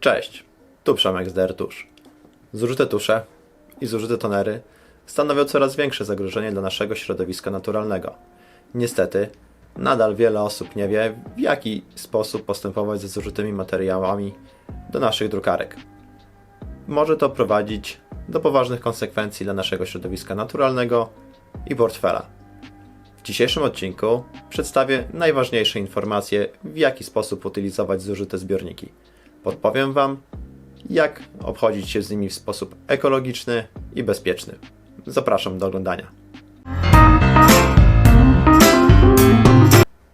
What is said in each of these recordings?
Cześć, tu Przemek z DR Tusz. Zużyte tusze i zużyte tonery stanowią coraz większe zagrożenie dla naszego środowiska naturalnego. Niestety, nadal wiele osób nie wie, w jaki sposób postępować ze zużytymi materiałami do naszych drukarek. Może to prowadzić do poważnych konsekwencji dla naszego środowiska naturalnego i portfela. W dzisiejszym odcinku przedstawię najważniejsze informacje, w jaki sposób utylizować zużyte zbiorniki. Podpowiem Wam, jak obchodzić się z nimi w sposób ekologiczny i bezpieczny. Zapraszam do oglądania.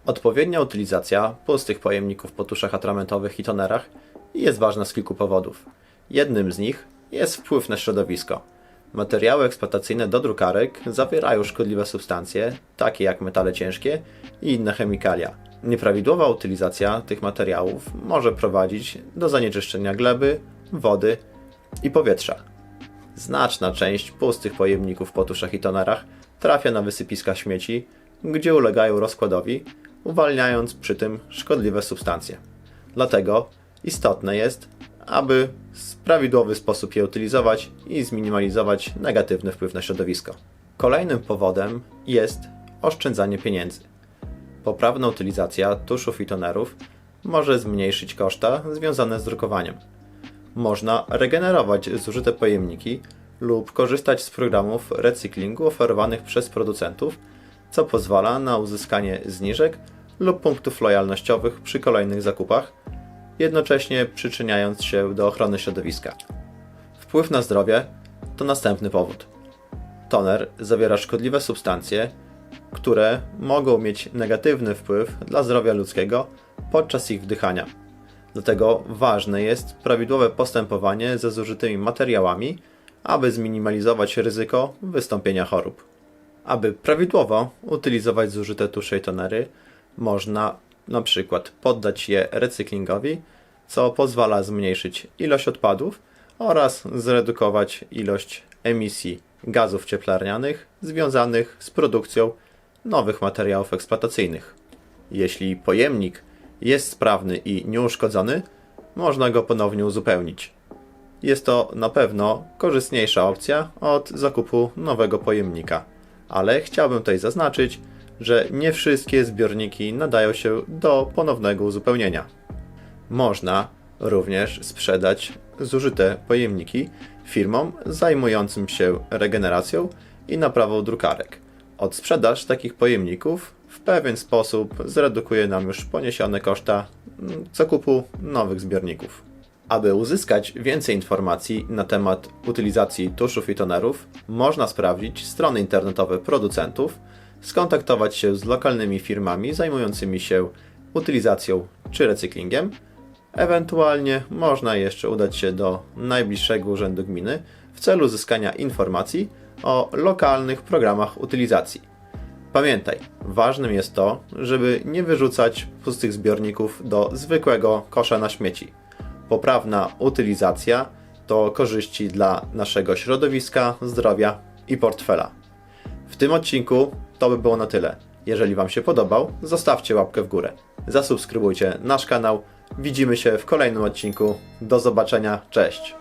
Odpowiednia utylizacja pustych pojemników po tuszach atramentowych i tonerach jest ważna z kilku powodów. Jednym z nich jest wpływ na środowisko. Materiały eksploatacyjne do drukarek zawierają szkodliwe substancje, takie jak metale ciężkie i inne chemikalia. Nieprawidłowa utylizacja tych materiałów może prowadzić do zanieczyszczenia gleby, wody i powietrza. Znaczna część pustych pojemników po tuszach i tonerach trafia na wysypiska śmieci, gdzie ulegają rozkładowi, uwalniając przy tym szkodliwe substancje. Dlatego istotne jest, aby w prawidłowy sposób je utylizować i zminimalizować negatywny wpływ na środowisko. Kolejnym powodem jest oszczędzanie pieniędzy. Poprawna utylizacja tuszów i tonerów może zmniejszyć koszta związane z drukowaniem. Można regenerować zużyte pojemniki lub korzystać z programów recyklingu oferowanych przez producentów, co pozwala na uzyskanie zniżek lub punktów lojalnościowych przy kolejnych zakupach, jednocześnie przyczyniając się do ochrony środowiska. Wpływ na zdrowie to następny powód. Toner zawiera szkodliwe substancje, które mogą mieć negatywny wpływ dla zdrowia ludzkiego podczas ich wdychania. Dlatego ważne jest prawidłowe postępowanie ze zużytymi materiałami, aby zminimalizować ryzyko wystąpienia chorób. Aby prawidłowo utylizować zużyte tusze i tonery, można na przykład poddać je recyklingowi, co pozwala zmniejszyć ilość odpadów oraz zredukować ilość emisji gazów cieplarnianych związanych z produkcją nowych materiałów eksploatacyjnych. Jeśli pojemnik jest sprawny i nieuszkodzony, można go ponownie uzupełnić. Jest to na pewno korzystniejsza opcja od zakupu nowego pojemnika, ale chciałbym tutaj zaznaczyć, że nie wszystkie zbiorniki nadają się do ponownego uzupełnienia. Można również sprzedać zużyte pojemniki firmom zajmującym się regeneracją i naprawą drukarek. Odsprzedaż takich pojemników w pewien sposób zredukuje nam już poniesione koszta mm, zakupu nowych zbiorników. Aby uzyskać więcej informacji na temat utylizacji tuszów i tonerów, można sprawdzić strony internetowe producentów, skontaktować się z lokalnymi firmami zajmującymi się utylizacją czy recyklingiem. Ewentualnie można jeszcze udać się do najbliższego urzędu gminy w celu uzyskania informacji o lokalnych programach utylizacji. Pamiętaj, ważnym jest to, żeby nie wyrzucać pustych zbiorników do zwykłego kosza na śmieci. Poprawna utylizacja to korzyści dla naszego środowiska, zdrowia i portfela. W tym odcinku to by było na tyle. Jeżeli Wam się podobał, zostawcie łapkę w górę. Zasubskrybujcie nasz kanał. Widzimy się w kolejnym odcinku. Do zobaczenia. Cześć.